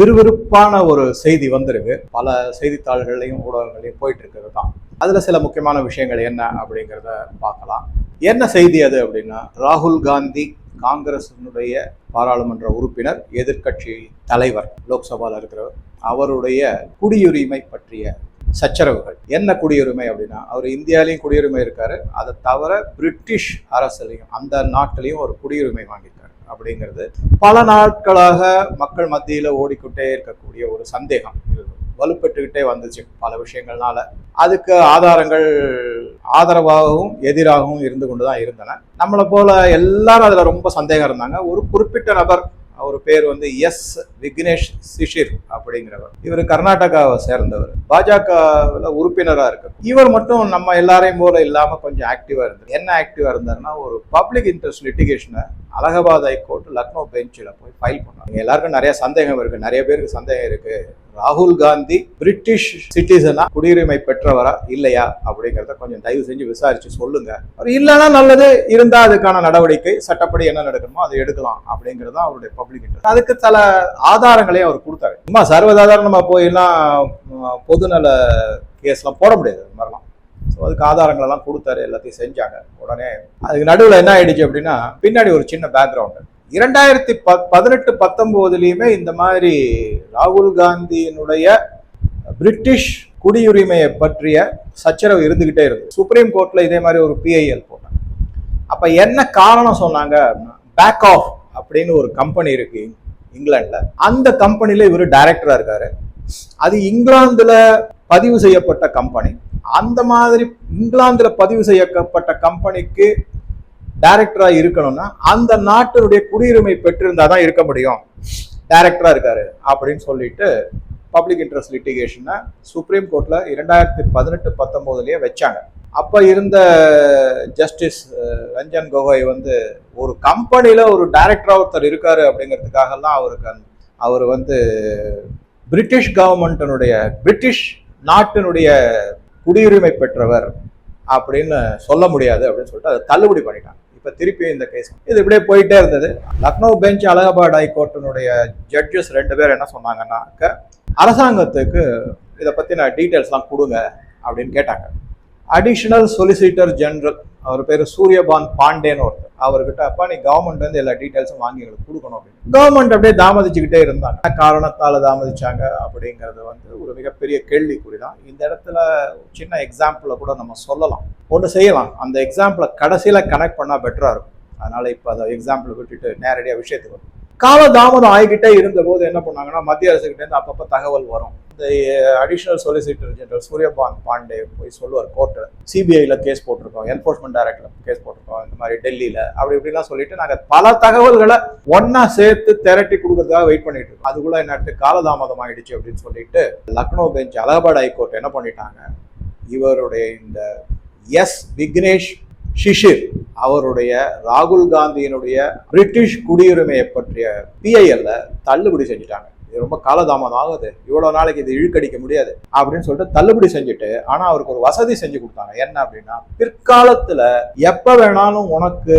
விறுவிறுப்பான ஒரு செய்தி வந்திருக்கு. பல செய்தித்தாள்கள்லையும் ஊடகங்களையும் போயிட்டு இருக்கிறது தான் அதுல சில முக்கியமான விஷயங்கள் என்ன அப்படிங்கிறத பார்க்கலாம். என்ன செய்தி அது அப்படின்னா ராகுல் காந்தி காங்கிரசினுடைய பாராளுமன்ற உறுப்பினர் எதிர்க்கட்சி தலைவர் லோக்சபால இருக்கிறவர். அவருடைய குடியுரிமை பற்றிய சச்சரவுகள். என்ன குடியுரிமை அப்படின்னா அவர் இந்தியாலையும் குடியுரிமை இருக்காரு. அதை தவிர பிரிட்டிஷ் அரசுலையும் அந்த நாட்டிலையும் ஒரு குடியுரிமை வாங்கியிருக்காரு. அப்படிங்கிறது பல நாட்களாக மக்கள் மத்தியில் ஓடிக்கிட்டே இருக்கக்கூடிய ஒரு சந்தேகம் வலுப்பெற்றுக்கிட்டே வந்துச்சு பல விஷயங்கள்னால. அதுக்கு ஆதாரங்கள் ஆதரவாகவும் எதிராகவும் இருந்து கொண்டு தான் இருந்தன. நம்மளை போல எல்லாரும் அதில் ரொம்ப சந்தேகம் இருந்தாங்க. ஒரு குறிப்பிட்ட நபர் அவர் பேர் வந்து எஸ் விக்னேஷ் சிஷிர் அப்படிங்கிறவர். இவர் கர்நாடகாவை சேர்ந்தவர். பாஜகவில் உறுப்பினராக இருக்கு இவர் மட்டும் நம்ம எல்லாரையும் போல இல்லாமல் கொஞ்சம் ஆக்டிவாக இருந்தார். என்ன ஆக்டிவாக இருந்தாருன்னா ஒரு பப்ளிக் இன்ட்ரெஸ்ட் லிட்டிகேஷனை அலகாபாத் ஹைகோர்ட் லக்னோ பெஞ்சில் போய் ஃபைல் பண்ணாங்க எல்லாருக்கும் நிறைய சந்தேகம் இருக்குது நிறைய பேருக்கு சந்தேகம் இருக்குது ராகுல் காந்தி பிரிட்டிஷ் சிட்டிசனா குடியுரிமை பெற்றவரா இல்லையா அப்படிங்கிறத கொஞ்சம் தயவு செஞ்சு விசாரிச்சு சொல்லுங்க. அவர் இல்லைன்னா நல்லது இருந்தா அதுக்கான நடவடிக்கை சட்டப்படி என்ன நடக்கணுமோ அதை எடுக்கலாம் அப்படிங்கிறது தான் அவருடைய பப்ளிக் இன்ட்ரெஸ்ட் அதுக்கு சில ஆதாரங்களையும் அவர் கொடுத்தாரு. சும்மா சர்வசாதாரணமா போயெல்லாம் பொதுநல கேஸ்லாம் போட முடியாது அது மாதிரிலாம். ஸோ அதுக்கு ஆதாரங்கள் எல்லாம் கொடுத்தாரு எல்லாத்தையும் செஞ்சாங்க. உடனே அதுக்கு நடுவில் என்ன ஆயிடுச்சு அப்படின்னா பின்னாடி ஒரு சின்ன பேக்ரவுண்டு இரண்டாயிரத்தி ப பதினெட்டு பத்தொம்போதுலேயுமே இந்த மாதிரி ராகுல் காந்தியினுடைய பிரிட்டிஷ் குடியுரிமையை பற்றிய சச்சரவு இருந்துக்கிட்டே இருக்கு சுப்ரீம் கோர்ட்டில் இதே மாதிரி ஒரு பிஐஎல் போட்டாங்க. அப்போ என்ன காரணம் சொன்னாங்க பேக் ஆஃப் அப்படின்னு ஒரு கம்பெனி இருக்கு இங்கிலாண்டில் அந்த கம்பெனியில் இவர் டைரக்டராக இருக்காரு. அது இங்கிலாந்துல பதிவு செய்யப்பட்ட கம்பெனி அந்த மாதிரி இங்கிலாந்துல பதிவு செய்யப்பட்ட கம்பெனிக்கு டைரக்டரா இருக்கணும்னா அந்த நாட்டினுடைய குடியுரிமை பெற்றிருந்தா தான் இருக்க முடியும். டைரக்டரா இருக்காரு அப்படின்னு சொல்லிட்டு பப்ளிக் இன்ட்ரெஸ்ட் லிட்டிகேஷனை சுப்ரீம் கோர்ட்ல இரண்டாயிரத்தி பதினெட்டு பத்தொன்பதுலயே வச்சாங்க. அப்ப இருந்த ஜஸ்டிஸ் ரஞ்சன் கோகோய் வந்து ஒரு கம்பெனியில் ஒரு டைரக்டரா ஒருத்தர் இருக்காரு அப்படிங்கிறதுக்காகலாம் அவருக்கு அவர் வந்து பிரிட்டிஷ் கவர்மெண்ட்டினுடைய பிரிட்டிஷ் நாட்டினுடைய குடியுரிமை பெற்றவர் அப்படின்னு சொல்ல முடியாது அப்படின்னு சொல்லிட்டு அதை தள்ளுபடி பண்ணிட்டாங்க. இப்போ திருப்பி இந்த கேஸ் இது இப்படியே போயிட்டே இருந்தது. லக்னோ பெஞ்ச் அலகாபாத் ஹைகோர்ட்டினுடைய ஜட்ஜஸ் ரெண்டு பேர் என்ன சொன்னாங்கன்னாக்க அரசாங்கத்துக்கு இதை பற்றின டீட்டெயில்ஸ்லாம் கொடுங்க அப்படின்னு கேட்டாங்க. அடிஷனல் சொலிசிட்டர் ஜெனரல் அவர் பேர் சூரியபான் பாண்டேன்னு ஒருத்தர். அவர்கிட்ட அப்பா நீ கவர்மெண்ட் வந்து எல்லா டீட்டெயில்ஸும் வாங்கி எங்களுக்கு கொடுக்கணும் அப்படின்னு. கவர்மெண்ட் அப்படியே தாமதிச்சுக்கிட்டே இருந்தாங்க. காரணத்தால் தாமதிச்சாங்க அப்படிங்கிறது வந்து ஒரு மிகப்பெரிய கேள்விக்குறி தான். இந்த இடத்துல ஒரு சின்ன எக்ஸாம்பிளை கூட நம்ம சொல்லலாம். ஒன்று செய்யலாம். அந்த எக்ஸாம்பிளை கடைசியில் கனெக்ட் பண்ணால் பெட்டராக இருக்கும். அதனால் இப்போ அதை எக்ஸாம்பிள் விட்டுட்டு நேரடியாக விஷயத்துக்கு வரும். கால தாமதம் ஆகிக்கிட்டே இருந்தபோது என்ன பண்ணாங்கன்னா மத்திய அரசுக்கிட்டேருந்து அப்பப்போ தகவல் வரும். Additional solicitor general Suryabhan Pandey போய் சொல்லுவார் கோர்ட்டில் சிபிஐயில் கேஸ் போட்டிருக்கோம் என்ஃபோர்ஸ்மெண்ட் டைரக்டர் கேஸ் போட்டிருக்கோம் இந்த மாதிரி டெல்லியில். அப்படி இப்படிலாம் சொல்லிட்டு நாங்கள் பல தகவல்களை ஒன்றா சேர்த்து திரட்டி கொடுக்கறதுக்காக வெயிட் பண்ணிட்டு இருக்கோம். அதுக்குள்ள என்ன காலதாமதம் ஆயிடுச்சு அப்படின்னு சொல்லிட்டு லக்னோ பெஞ்ச் அலகாபாத் ஹைகோர்ட் என்ன பண்ணிட்டாங்க? இவருடைய இந்த எஸ் விக்னேஷ் ஷிஷிர் அவருடைய ராகுல் காந்தியினுடைய பிரிட்டிஷ் குடியுரிமையை பற்றிய பிஐஎல்ல தள்ளுபடி செஞ்சுட்டாங்க. ரொம்ப காலதாமதம் ஆகுது. இவ்வளோ நாளைக்கு இது இழுக்கடிக்க முடியாது அப்படின்னு சொல்லிட்டு தள்ளுபடி செஞ்சுட்டு ஆனால் அவருக்கு ஒரு வசதி செஞ்சு கொடுத்தாங்க. என்ன அப்படின்னா பிற்காலத்தில் எப்போ வேணாலும் உனக்கு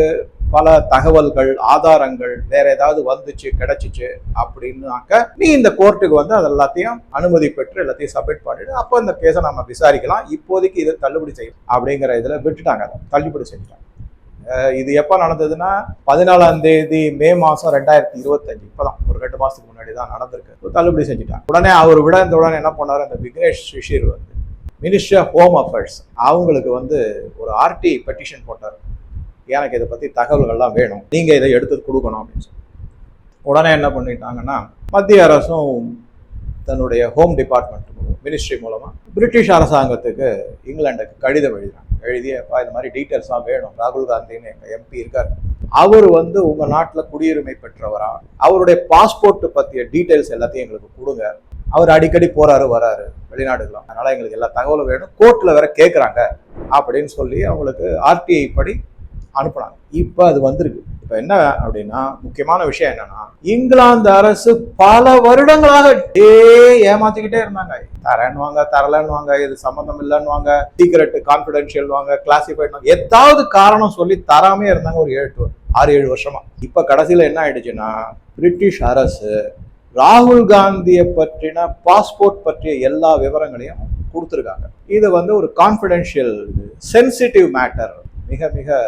பல தகவல்கள் ஆதாரங்கள் வேற ஏதாவது வந்துச்சு கிடைச்சிச்சு அப்படின்னாக்க நீ இந்த கோர்ட்டுக்கு வந்து அது எல்லாத்தையும் அனுமதி பெற்று எல்லாத்தையும் சப்மிட் பண்ணிட்டு அப்போ இந்த கேஸை நம்ம விசாரிக்கலாம். இப்போதைக்கு இது தள்ளுபடி செய்யும் அப்படிங்கிற இதில் விட்டுட்டாங்க அதை. தள்ளுபடி செஞ்சுட்டாங்க. இது எப்போ நடந்ததுன்னா பதினாலாம் தேதி மே மாசம் ரெண்டாயிரத்தி இருபத்தஞ்சு. இப்போதான் ஒரு ரெண்டு மாசத்துக்கு முன்னாடி தான் நடந்திருக்கு. தள்ளுபடி செஞ்சுட்டாங்க. உடனே அவர் விட இந்த உடனே என்ன பண்ணார்? அந்த விக்னேஷ் சிஷிர் வந்து மினிஸ்ட்ரி ஆஃப் ஹோம் அஃபேர்ஸ் அவங்களுக்கு வந்து ஒரு ஆர்டி பெட்டிஷன் போட்டார். எனக்கு இதை பற்றி தகவல்கள்லாம் வேணும். நீங்கள் இதை எடுத்து கொடுக்கணும் அப்படின்னு சொல்லி. உடனே என்ன பண்ணிட்டாங்கன்னா மத்திய அரசும் தன்னுடைய ஹோம் டிபார்ட்மெண்ட் மினிஸ்ட்ரி மூலமாக பிரிட்டிஷ் அரசாங்கத்துக்கு இங்கிலாண்டுக்கு கடிதம் எழுதினாங்க. எழுதி அப்பா இந்த மாதிரி டீட்டெயில்ஸ்லாம் வேணும். ராகுல் காந்தின்னு எங்கள் எம்பி இருக்கார். அவர் வந்து உங்கள் நாட்டில் குடியுரிமை பெற்றவரா? அவருடைய பாஸ்போர்ட் பற்றிய டீட்டெயில்ஸ் எல்லாத்தையும் எங்களுக்கு கொடுங்க. அவர் அடிக்கடி போறாரு வராரு வெளிநாடுகளாம் அதனால எங்களுக்கு எல்லா தகவலும் வேணும். கோர்ட்டில் வேற கேட்குறாங்க அப்படின்னு சொல்லி அவங்களுக்கு ஆர்டிஐ படி அனுப்புனாங்க. இப்போ அது வந்திருக்கு. இப்போ என்ன அப்படின்னா முக்கியமான விஷயம் என்னன்னா இங்கிலாந்து அரசு பல வருடங்களாக டே ஏமாத்திக்கிட்டே இருந்தாங்க. தரேன்னுவாங்க தரலன்னுவாங்க இது சம்மந்தம் இல்லைன்னுவாங்க சீக்ரெட் கான்ஃபிடென்ஷியல் வாங்க கிளாசிஃபைட் ஏதாவது காரணம் சொல்லி தராமே இருந்தாங்க ஒரு ஏழு ஆறு ஏழு வருஷமா. இப்போ கடைசியில் என்ன ஆயிடுச்சுன்னா பிரிட்டிஷ் அரசு ராகுல் காந்தியை பற்றின பாஸ்போர்ட் பற்றிய எல்லா விவரங்களையும் கொடுத்துருக்காங்க. இது வந்து ஒரு கான்ஃபிடென்ஷியல் சென்சிட்டிவ் மேட்டர் மிக மிக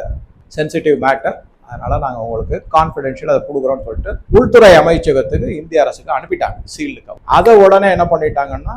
சென்சிட்டிவ் மேட்டர் அதனால் நாங்கள் உங்களுக்கு கான்ஃபிடென்ஷியல் அதை கொடுக்குறோம்னு சொல்லிட்டு உள்துறை அமைச்சகத்துக்கு இந்திய அரசுக்கு அனுப்பிட்டாங்க சீல்டுக்கு அதை உடனே என்ன பண்ணிட்டாங்கன்னா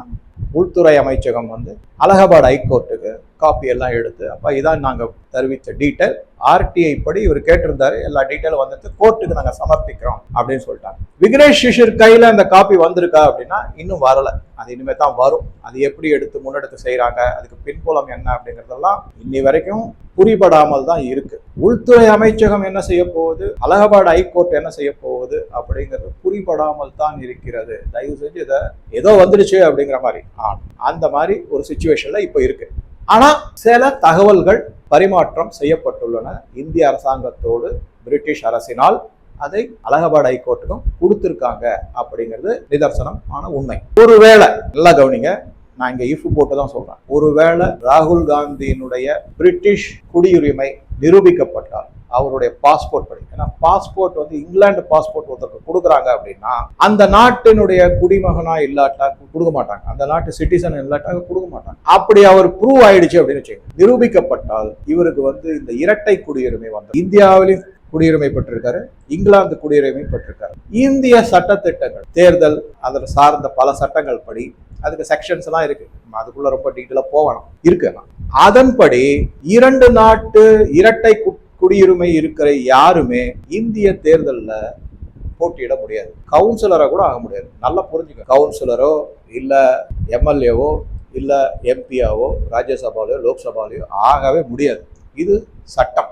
உள்துறை அமைச்சகம் வந்து அலகாபாத் ஹைகோர்ட்டுக்கு காப்பி எல்லாம் எடுத்து அப்போ இதான் நாங்கள் தெரிவித்த டீட்டெயில் ஆர்டிஐ படி இவர் கேட்டிருந்தாரு எல்லா டீட்டெயிலும் வந்துட்டு கோர்ட்டுக்கு நாங்கள் சமர்ப்பிக்கிறோம் அப்படின்னு சொல்லிட்டாங்க. விக்னேஷ் சிஷிர் கையில் அந்த காப்பி வந்திருக்கா அப்படின்னா இன்னும் வரலை. அது இனிமேல் தான் வரும். அது எப்படி எடுத்து முன்னெடுத்து செய்கிறாங்க அதுக்கு பின்புலம் என்ன அப்படிங்கிறதெல்லாம் இன்னி வரைக்கும் புரிபடாமல் தான் இருக்குது உள்துறை அமைச்சகம் என்ன செய்ய போகுது? அலகாபாத் ஹைகோர்ட் என்ன செய்ய போகுது? அப்படிங்கிறது புரிபடாமல் தான் இருக்கிறது. தயவு செஞ்சு இதை ஏதோ வந்துடுச்சு அப்படிங்கிற மாதிரி. ஆ அந்த மாதிரி ஒரு சுச்சுவேஷன்ல இப்போ இருக்கு. ஆனா சில தகவல்கள் பரிமாற்றம் செய்யப்பட்டுள்ளன. இந்திய அரசாங்கத்தோடு பிரிட்டிஷ் அரசினால் அதை அலகாபாத் ஹைகோர்ட்டுக்கும் கொடுத்துருக்காங்க அப்படிங்கிறது நிதர்சனம் ஆன உண்மை ஒருவேளை நல்லா கவனிங்க. நான் இங்கே இஃப் போட்டு தான் சொல்கிறேன் ஒருவேளை ராகுல் காந்தியினுடைய பிரிட்டிஷ் குடியுரிமை நிரூபிக்கப்பட்டால் அவருடைய பாஸ்போர்ட் படி. ஏன்னா பாஸ்போர்ட் வந்து இங்கிலாந்து பாஸ்போர்ட் ஒருத்தருக்கு கொடுக்குறாங்க அப்படின்னா அந்த நாட்டினுடைய குடிமகனா இல்லாட்டா கொடுக்க மாட்டாங்க. அந்த நாட்டு சிட்டிசன் இல்லாட்டா கொடுக்க மாட்டாங்க. அப்படி அவர் ப்ரூவ் ஆயிடுச்சு அப்படின்னு வச்சுக்கோங்க. நிரூபிக்கப்பட்டால் இவருக்கு வந்து இந்த இரட்டை குடியுரிமை வந்து இந்தியாவிலும் குடியுரிமை பெற்றிருக்காரு இங்கிலாந்து குடியுரிமை பெற்றிருக்காரு இந்திய சட்டத்திட்டங்கள் தேர்தல் அதில் சார்ந்த பல சட்டங்கள் படி அதுக்கு செக்ஷன்ஸ் எல்லாம் இருக்கு. அதுக்குள்ள ரொம்ப டீட்டெயிலாக போகணும். இருக்கு. அதன்படி இரண்டு நாட்டு இரட்டை குடியுரிமை இருக்கிற யாருமே இந்திய தேர்தலில் போட்டியிட முடியாது. கவுன்சிலராக கூட ஆக முடியாது. நல்லா புரிஞ்சுக்க. கவுன்சிலரோ இல்லை எம்எல்ஏவோ இல்லை எம்பியாவோ ராஜ்யசபாலையோ லோக்சபாலையோ ஆகவே முடியாது. இது சட்டம்.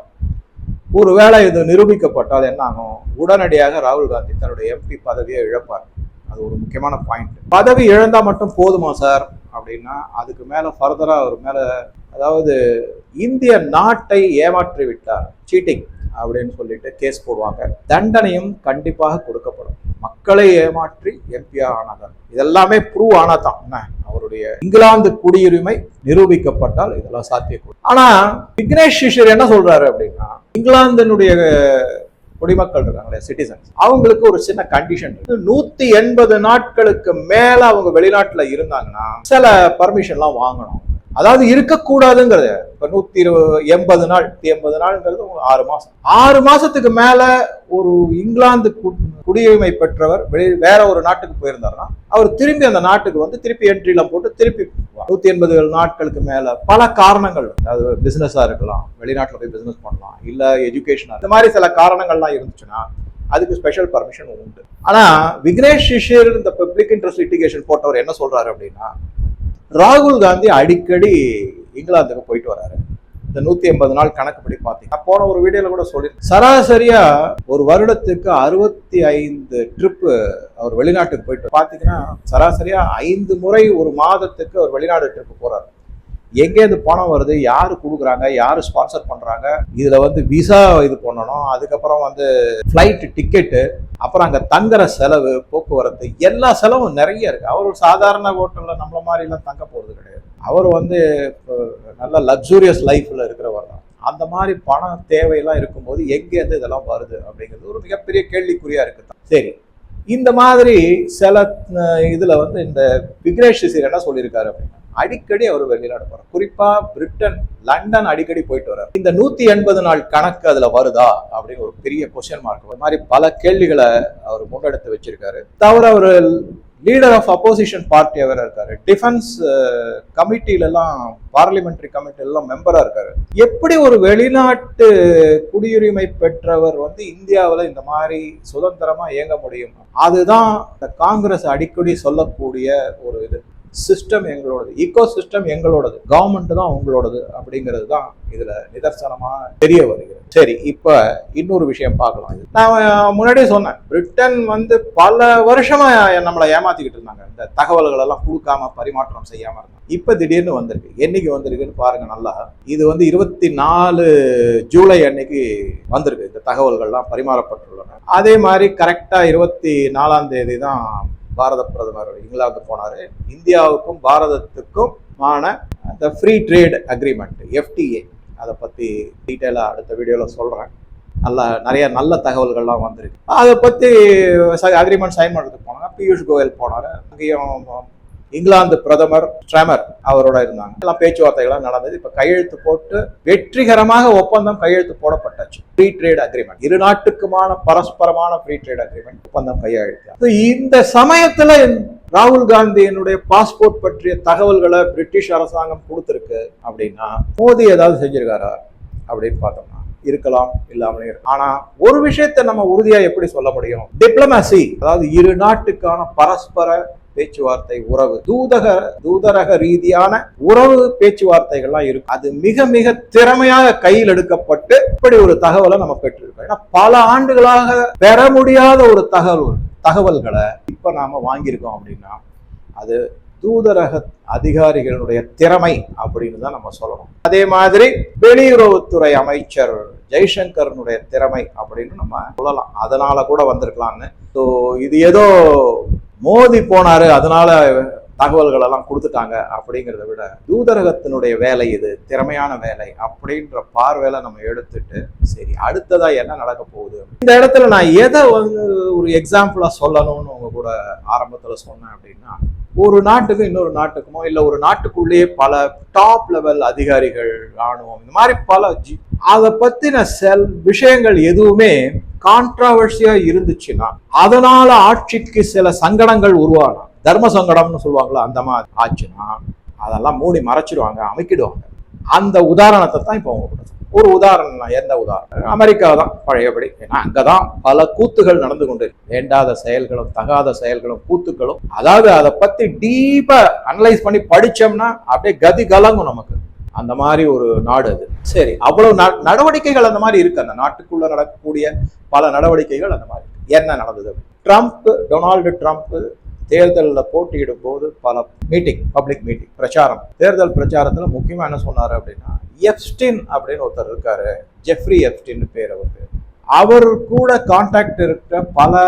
ஒருவேளை இது நிரூபிக்கப்பட்டால் என்ன ஆகும் உடனடியாக ராகுல் காந்தி தன்னுடைய எம்பி பதவியை இழப்பார். அது ஒரு முக்கியமான பாயிண்ட் பதவி இழந்தா மட்டும் போதுமா சார் அப்படின்னா அதுக்கு மேல ஃபர்தரா அவர் மேல அதாவது இந்திய நாட்டை ஏமாற்றி விட்டார். சீட்டிங் அப்படின்னு சொல்லிட்டு கேஸ் போடுவாங்க. தண்டனையும் கண்டிப்பாக கொடுக்கப்படும். மக்களை ஏமாற்றி எம்பியா ஆனார் இதெல்லாமே ப்ரூவ் ஆனாதான். என்ன? அவருடைய இங்கிலாந்து குடியுரிமை நிரூபிக்கப்பட்டால் இதெல்லாம் சாத்தியக்கூடும். ஆனா விக்னேஷ் சிஷர் என்ன சொல்றாரு அப்படின்னா இங்கிலாந்தினுடைய குடிமக்கள் இருக்காங்களே சிட்டிசன்ஸ் அவங்களுக்கு ஒரு சின்ன கண்டிஷன் நூத்தி எண்பது நாட்களுக்கு மேல அவங்க வெளிநாட்டுல இருந்தாங்கன்னா சில பர்மிஷன்லாம் வாங்கணும். அதாவது இருக்கக்கூடாதுங்கிறது. இப்ப நூத்தி இருபது எண்பது நாள் எண்பது நாள்ங்கிறது ஒரு ஆறு மாசம். ஆறு மாசத்துக்கு மேல ஒரு இங்கிலாந்து குடியுரிமை பெற்றவர் வெளி வேற ஒரு நாட்டுக்கு போயிருந்தாருன்னா அவர் திரும்பி அந்த நாட்டுக்கு வந்து திருப்பி என்ட்ரிலாம் போட்டு திருப்பி நூத்தி எண்பது நாட்களுக்கு மேல பல காரணங்கள் அது அதாவது பிசினஸா இருக்கலாம் வெளிநாட்டுல போய் பிசினஸ் பண்ணலாம் இல்ல எஜுகேஷனா இந்த மாதிரி சில காரணங்கள்லாம் இருந்துச்சுன்னா அதுக்கு ஸ்பெஷல் பர்மிஷன் உண்டு. ஆனா விக்னேஷ் சிஷியர் இந்த பப்ளிக் இன்ட்ரெஸ்ட் லிட்டிகேஷன் போட்டவர் என்ன சொல்றாரு அப்படின்னா ராகுல் காந்தி அடிக்கடி இங்கிலாந்துக்கு போயிட்டு வராரு. இந்த நூத்தி எண்பது நாள் கணக்குப்படி பார்த்தீங்க. போன ஒரு வீடியோல கூட சொல்லி சராசரியா ஒரு வருடத்துக்கு அறுபத்தி ஐந்து ட்ரிப்பு அவர் வெளிநாட்டுக்கு போயிட்டு பார்த்தீங்கன்னா சராசரியா ஐந்து முறை ஒரு மாதத்துக்கு அவர் வெளிநாடு ட்ரிப்பு போறாரு. எங்கேருந்து பணம் வருது யார் கொடுக்குறாங்க யார் ஸ்பான்சர் பண்ணுறாங்க இதில் வந்து விசா இது பண்ணணும் அதுக்கப்புறம் வந்து ஃப்ளைட்டு டிக்கெட்டு அப்புறம் அங்கே தங்குற செலவு போக்குவரத்து எல்லா செலவும் நிறைய இருக்குது அவர் ஒரு சாதாரண ஹோட்டலில் நம்மள மாதிரிலாம் தங்க போகிறது கிடையாது. அவர் வந்து இப்போ நல்ல லக்ஸூரியஸ் லைஃப்பில் இருக்கிறவர் தான். அந்த மாதிரி பணம் தேவையெல்லாம் இருக்கும்போது எங்கேருந்து இதெல்லாம் வருது அப்படிங்கிறது ஒரு மிகப்பெரிய கேள்விக்குறியாக இருக்குது தான். சரி இந்த மாதிரி சில இதில் வந்து இந்த விக்னேஷ் சிசிர் என்ன சொல்லியிருக்காரு அப்படின்னா அடிக்கடி அவர் வெளிநாடு போறார். குறிப்பா பிரிட்டன் லண்டன் அடிக்கடி போயிட்டு வர்றார். இந்த நூத்தி எண்பது நாள் கணக்கு அதுல வருதா அப்படின்னு ஒரு பெரிய கொஸ்டின் மார்க் ஒரு மாதிரி பல கேள்விகளை அவர் முன்னெடுத்து வச்சிருக்காரு. தவிர அவர் லீடர் ஆஃப் அப்போசிஷன் பார்ட்டி அவர் இருக்காரு? டிஃபென்ஸ் கமிட்டிலெல்லாம் பார்லிமெண்ட்ரி கமிட்டிலெல்லாம் மெம்பராக இருக்காரு. எப்படி ஒரு வெளிநாட்டு குடியுரிமை பெற்றவர் வந்து இந்தியாவில் இந்த மாதிரி சுதந்திரமாக இயங்க முடியும்? அதுதான் இந்த காங்கிரஸ் அடிக்கடி சொல்லக்கூடிய ஒரு இது. சிஸ்டம் எங்களோடது ஈகோ சிஸ்டம் எங்களோடது கவர்மெண்ட் தான் உங்களோடது அப்படிங்கிறது தான் இதில் நிதர்சனமாக தெரிய வருகிறது. சரி இப்போ இன்னொரு விஷயம் பார்க்கலாம். இது. நான் முன்னாடியே சொன்னேன் பிரிட்டன் வந்து பல வருஷமாக நம்மளை ஏமாத்திக்கிட்டு இருந்தாங்க. இந்த தகவல்கள் எல்லாம் கொடுக்காம பரிமாற்றம் செய்யாமல் இருந்தாங்க. இப்போ திடீர்னு வந்திருக்கு. என்னைக்கு வந்திருக்குன்னு பாருங்க நல்லா. இது வந்து இருபத்தி நாலு ஜூலை அன்னைக்கு வந்திருக்கு. இந்த தகவல்கள்லாம் பரிமாறப்பட்டுள்ளன. அதே மாதிரி கரெக்டாக இருபத்தி நாலாம் தேதி தான் பாரத பிரதமர் இங்கிலாந்து போனாரு. இந்தியாவுக்கும் பாரதத்துக்கும் ஆன அந்த ஃப்ரீ ட்ரேட் அக்ரிமெண்ட் எஃப்டிஏ அதை பற்றி டீட்டெயிலாக அடுத்த வீடியோவில் சொல்கிறேன் நல்ல நிறைய நல்ல தகவல்கள்லாம் வந்திருக்கு. அதை பற்றி அக்ரிமெண்ட் சைன் பண்ணுறதுக்கு போனாங்க. பியூஷ் கோயல் போனார். அங்கேயும் இங்கிலாந்து பிரதமர் ட்ரமர் அவரோட இருந்தாங்க. எல்லாம் பேச்சுவார்த்தைகள்லாம் நடந்தது. இப்ப கையெழுத்து போட்டு வெற்றிகரமாக ஒப்பந்தம் கையெழுத்து போடப்பட்டாச்சு. ஃப்ரீ ட்ரேட் அக்ரிமெண்ட் இரு நாட்டுக்குமான பரஸ்பரமான ஃப்ரீ ட்ரேட் அக்ரிமெண்ட் ஒப்பந்தம் கையெழுத்து. இந்த சமயத்துல ராகுல் காந்தியினுடைய பாஸ்போர்ட் பற்றிய தகவல்களை பிரிட்டிஷ் அரசாங்கம் கொடுத்துருக்கு அப்படின்னா மோதி ஏதாவது செஞ்சிருக்காரா அப்படின்னு பார்த்தோம்னா இருக்கலாம் இல்லாமலே இருக்கு ஆனா ஒரு விஷயத்தை நம்ம உறுதியா எப்படி சொல்ல முடியும்? டிப்ளமசி அதாவது இரு நாட்டுக்கான பரஸ்பர பேச்சுவார்த்தை உறவு. தூதக தூதரக ரீதியான உறவு பேச்சுவார்த்தைகள்லாம் இருக்கும். அது மிக மிக திறமையாக கையில் எடுக்கப்பட்டு இப்படி ஒரு தகவலை நம்ம பெற்றிருக்கோம். ஏன்னா பல ஆண்டுகளாக பெற முடியாத ஒரு தகவல் தகவல்களை இப்ப நாம வாங்கியிருக்கோம் அப்படின்னா அது தூதரக அதிகாரிகளுடைய திறமை அப்படின்னு தான் நம்ம சொல்லணும். அதே மாதிரி வெளியுறவுத்துறை அமைச்சர் ஜெய்சங்கரனுடைய திறமை அப்படின்னு நம்ம சொல்லலாம். அதனால கூட வந்திருக்கலாம்னு. ஸோ இது ஏதோ மோதி போனாரு அதனால தகவல்கள் எல்லாம் கொடுத்துட்டாங்க அப்படிங்கிறத விட தூதரகத்தினுடைய வேலை இது திறமையான வேலை அப்படின்ற பார்வையில நம்ம எடுத்துட்டு சரி அடுத்ததா என்ன நடக்க போகுது? இந்த இடத்துல நான் எதை வந்து ஒரு எக்ஸாம்பிளா சொல்லணும்னு உங்க கூட ஆரம்பத்துல சொன்னேன் அப்படின்னா ஒரு நாட்டுக்கும் இன்னொரு நாட்டுக்குமோ இல்லை ஒரு நாட்டுக்குள்ளேயே பல டாப் லெவல் அதிகாரிகள் ராணுவம் இந்த மாதிரி பல ஜி அதை பத்தின செல் விஷயங்கள் எதுவுமே கான்ட்ராவர்சியா இருந்துச்சுன்னா அதனால ஆட்சிக்கு சில சங்கடங்கள் உருவாகலாம். தர்ம சங்கடம்னு சொல்லுவாங்களா அந்த மாதிரி ஆச்சுன்னா அதெல்லாம் மூடி மறைச்சிடுவாங்க அமைக்கிடுவாங்க. அந்த உதாரணத்தை தான் இப்போ அவங்க கூட ஒரு உதாரணம் எந்த உதாரணம்? அமெரிக்கா தான் பழையபடி. ஏன்னா அங்கதான் பல கூத்துகள் நடந்து கொண்டு வேண்டாத செயல்களும் தகாத செயல்களும் கூத்துக்களும். அதாவது அதை பத்தி டீப்பா அனலைஸ் பண்ணி படிச்சோம்னா அப்படியே கதி கலங்கும் நமக்கு. அந்த மாதிரி ஒரு நாடு அது. சரி அவ்வளவு நடவடிக்கைகள் அந்த மாதிரி இருக்கு. அந்த நாட்டுக்குள்ள நடக்கக்கூடிய பல நடவடிக்கைகள் அந்த மாதிரி என்ன நடந்தது? ட்ரம்ப் டொனால்டு ட்ரம்ப் தேர்தலில் போட்டியிடும் போது பல மீட்டிங் பப்ளிக் மீட்டிங் பிரச்சாரம். தேர்தல் பிரச்சாரத்தில் முக்கியமாக என்ன சொன்னார் அப்படின்னா எப்ஸ்டின் அப்படின்னு ஒருத்தர் இருக்காரு. ஜெஃப்ரி எஃப்டின் பேர் அவர் பேர். அவர் கூட கான்டாக்ட் இருக்கிற பல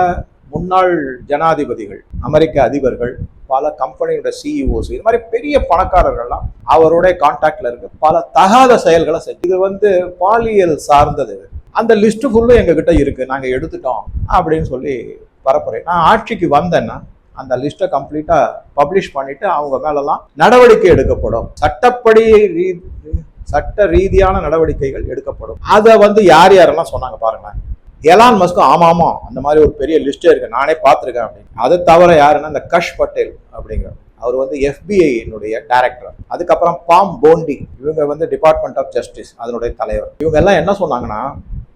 முன்னாள் ஜனாதிபதிகள் அமெரிக்க அதிபர்கள் பல கம்பெனியோட சிஇஓஸ் இது மாதிரி பெரிய பணக்காரர்கள்லாம் அவருடைய கான்டாக்ட்ல இருக்கு. பல தகாத செயல்களை செஞ்சு இது வந்து பாலியல் சார்ந்தது. அந்த லிஸ்ட் ஃபுல்லும் எங்ககிட்ட இருக்கு. நாங்கள் எடுத்துட்டோம் அப்படின்னு சொல்லி பரப்புறேன். நான் ஆட்சிக்கு வந்தேன்னா அந்த லிஸ்ட்டை கம்ப்ளீட்டாக பப்ளிஷ் பண்ணிட்டு அவங்க மேலெல்லாம் நடவடிக்கை எடுக்கப்படும். சட்டப்படி ரீ- சட்ட ரீதியான நடவடிக்கைகள் எடுக்கப்படும். அதை வந்து யார் யாரெல்லாம் சொன்னாங்க பாருங்களேன். எலான் மஸ்கும் ஆமாம் ஆமாம் அந்த மாதிரி ஒரு பெரிய லிஸ்டே இருக்கு. நானே பார்த்துருக்கேன் அப்படின்னு. அதை தவிர யாருன்னா இந்த கஷ் பட்டேல் அப்படிங்கிற அவர் வந்து எஃபிஐனுடைய டைரக்டர் அதுக்கப்புறம் பாம் போண்டி இவங்க வந்து டிபார்ட்மெண்ட் ஆஃப் ஜஸ்டிஸ் அதனுடைய தலைவர். இவங்க எல்லாம் என்ன சொன்னாங்கன்னா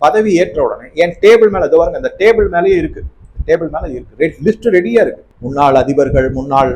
பதவி ஏற்ற உடனே என் டேபிள் மேலே இதுவாருங்க அந்த டேபிள் மேலேயே இருக்கு. டேபிள் மேலே இருக்கு. லிஸ்ட் ரெடியாக இருக்கு. முன்னாள் அதிபர்கள் முன்னாள்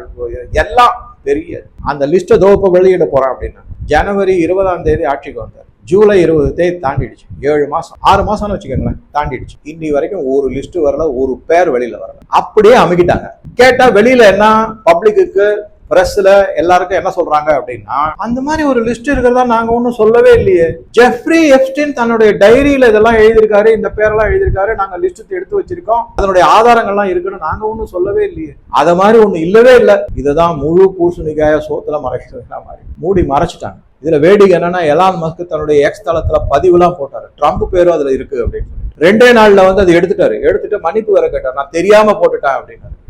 எல்லாம் பெரிய அந்த லிஸ்ட்டை தோப்ப வெளியிட போகிறான் அப்படின்னா ஜனவரி இருபதாம் தேதி ஆட்சிக்கு வந்தார். ஜூலை இருபது தேதி தாண்டிடுச்சு. ஏழு மாசம். ஆறு மாசம்னு வச்சுக்கோங்களேன் தாண்டிடுச்சு. இன்னி வரைக்கும் ஒரு லிஸ்ட் வரல ஒரு பேர் வெளியில வரல. அப்படியே அமுக்கிட்டாங்க. கேட்டா வெளியில என்ன பப்ளிக்கு பிரஸ்ல எல்லாருக்கும் என்ன சொல்றாங்க அப்படின்னா அந்த மாதிரி ஒரு லிஸ்ட் இருக்கிறதா நாங்க ஒன்றும் சொல்லவே இல்லையே. ஜெஃப்ரி எப்ஸ்டின் தன்னுடைய டைரியில இதெல்லாம் எழுதியிருக்காரு இந்த பேரெல்லாம் எழுதியிருக்காரு நாங்க லிஸ்ட் எடுத்து வச்சிருக்கோம். அதனுடைய ஆதாரங்கள்லாம் இருக்குன்னு நாங்க ஒன்றும் சொல்லவே இல்லையே. அத மாதிரி ஒண்ணு இல்லவே இல்லை. இதுதான் முழு பூசணிக்காய சோத்துல மறைக்கிற மாதிரி மூடி மறைச்சிட்டாங்க. இதுல வேடிக்கை என்னன்னா எலான் மஸ்க் தன்னுடைய எக்ஸ் தளத்துல பதிவுலாம் போட்டாரு. ட்ரம்ப் பேரும் அதுல இருக்கு அப்படின்னு சொல்லிட்டு. ரெண்டே நாள்ல வந்து அதை எடுத்துட்டாரு. எடுத்துட்டு மன்னிப்பு வேற கேட்டார். நான் தெரியாம போட்டுட்டேன் அப்படின்னாரு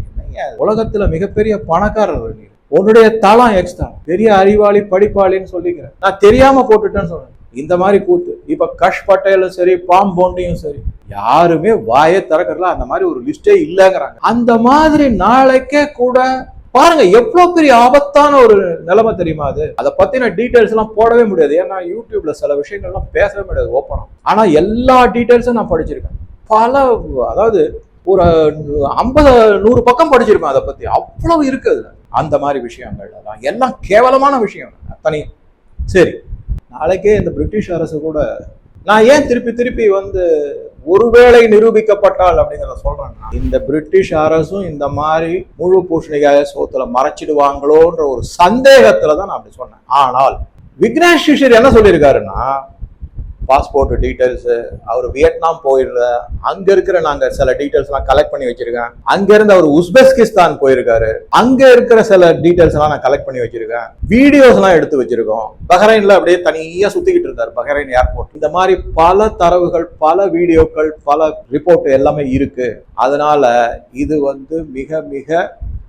உலகத்துல மிகப்பெரிய பணக்காரர் நீ உன்னுடைய தளம் எக்ஸ் தான் பெரிய அறிவாளி படிப்பாளின்னு சொல்லிக்கிறேன் நான் தெரியாம போட்டுட்டேன்னு சொல்றேன். இந்த மாதிரி கூத்து. இப்ப கஷ் பட்டேலும் சரி பாம் போண்டியும் சரி யாருமே வாயே திறக்கறல அந்த மாதிரி ஒரு லிஸ்டே இல்லைங்கிறாங்க. அந்த மாதிரி நாளைக்கே கூட பாருங்க எவ்வளவு பெரிய ஆபத்தான ஒரு நிலைமை தெரியுமா அது? அதை பத்தின டீடைல்ஸ் எல்லாம் போடவே முடியாது. ஏன்னா யூடியூப்ல சில விஷயங்கள்லாம் பேசவே முடியாது ஓப்பனா ஆனா எல்லா டீடைல்ஸும் நான் படிச்சிருக்கேன். பல அதாவது ஒரு ஐம்பது நூறு பக்கம் படிச்சிருப்பேன் அதை பத்தி. அவ்வளவு இருக்கு அதுல. அந்த மாதிரி விஷயங்கள் அதான் எல்லாம் கேவலமான விஷயம். அத்தனை. சரி. நாளைக்கே இந்த பிரிட்டிஷ் அரசு கூட நான் ஏன் திருப்பி திருப்பி வந்து ஒருவேளை நிரூபிக்கப்பட்டால் அப்படிங்கிறத சொல்றேன்னா இந்த பிரிட்டிஷ் அரசும் இந்த மாதிரி முழு பூஷணிகாய சோத்துல மறைச்சிடுவாங்களோன்ற ஒரு சந்தேகத்துல தான் நான் அப்படி சொன்னேன். ஆனால் விக்னேஷ் சிஷர் என்ன சொல்லியிருக்காருன்னா பாஸ்போர்ட் டீட்டெயில்ஸு அவர் வியட்நாம் போயிருந்த அங்க இருக்கிற நாங்கள் சில டீட்டெயில்ஸ்லாம் கலெக்ட் பண்ணி வச்சிருக்கேன். அங்கேருந்து அவர் உஸ்பெஸ்கிஸ்தான் போயிருக்காரு. அங்க இருக்கிற சில டீட்டெயில்ஸ்லாம் நான் கலெக்ட் பண்ணி வச்சிருக்கேன். வீடியோஸ்லாம் எடுத்து வச்சிருக்கோம். பஹ்ரைன்ல அப்படியே தனியாக சுத்திக்கிட்டு இருந்தார் பஹ்ரைன் ஏர்போர்ட் இந்த மாதிரி பல தரவுகள் பல வீடியோக்கள் பல ரிப்போர்ட் எல்லாமே இருக்கு. அதனால இது வந்து மிக மிக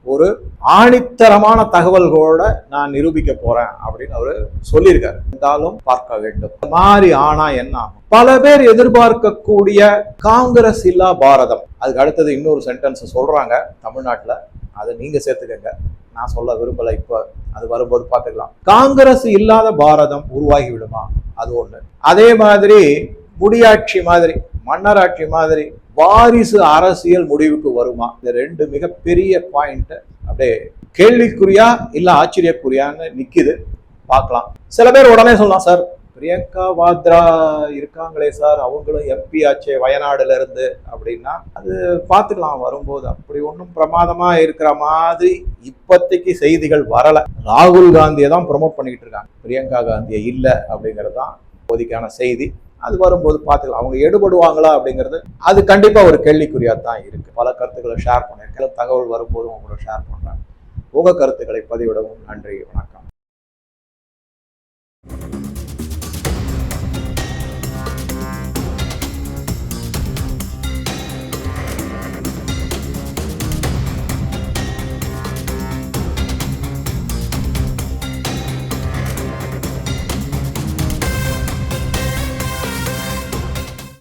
ஒரு ஆணித்தரமான தகவல்களோட நான் நிரூபிக்க போறேன் அப்படின்னு அவர் சொல்லியிருக்காரு. இருந்தாலும் பார்க்க வேண்டும். இந்த மாதிரி ஆனா என்ன ஆகும்? பல பேர் எதிர்பார்க்கக்கூடிய காங்கிரஸ் இல்லா பாரதம். அதுக்கு அடுத்தது இன்னொரு சென்டென்ஸ் சொல்றாங்க தமிழ்நாட்டில். அதை நீங்க சேர்த்துக்கங்க. நான் சொல்ல விரும்பல இப்போ. அது வரும்போது பார்த்துக்கலாம். காங்கிரஸ் இல்லாத பாரதம் உருவாகி விடுமா? அது ஒண்ணு. அதே மாதிரி முடியாட்சி மாதிரி மன்னராட்சி மாதிரி வாரிசு அரசியல் முடிவுக்கு வருமா? இந்த ரெண்டு மிகப்பெரிய பாயிண்ட் அப்படியே கேள்விக்குறியா இல்ல ஆச்சரியக்குறியான்னு நிக்குது. பார்க்கலாம். சில பேர் உடனே சொல்லலாம் சார் பிரியங்கா வாத்ரா இருக்காங்களே சார் அவங்களும் எம்பி ஆச்சே வயநாடுல இருந்து அப்படின்னா அது பார்த்துக்கலாம். வரும்போது அப்படி ஒன்றும் பிரமாதமா இருக்கிற மாதிரி இப்போதைக்கு செய்திகள் வரல. ராகுல் காந்தியை தான் ப்ரொமோட் பண்ணிக்கிட்டு இருக்காங்க. பிரியங்கா காந்தியை இல்லை அப்படிங்கிறது தான் இப்போதைக்கான செய்தி. அது வரும்போது பார்த்துக்கலாம். அவங்க எடுபடுவாங்களா அப்படிங்கிறது அது கண்டிப்பாக ஒரு கேள்விக்குறியாக தான் இருக்குது பல கருத்துக்களை ஷேர் பண்ணியிருக்கேன். தகவல் வரும்போது உங்களோட ஷேர் பண்ணுறேன் உங்கள் கருத்துக்களை பதிவிடவும் நன்றி வணக்கம்.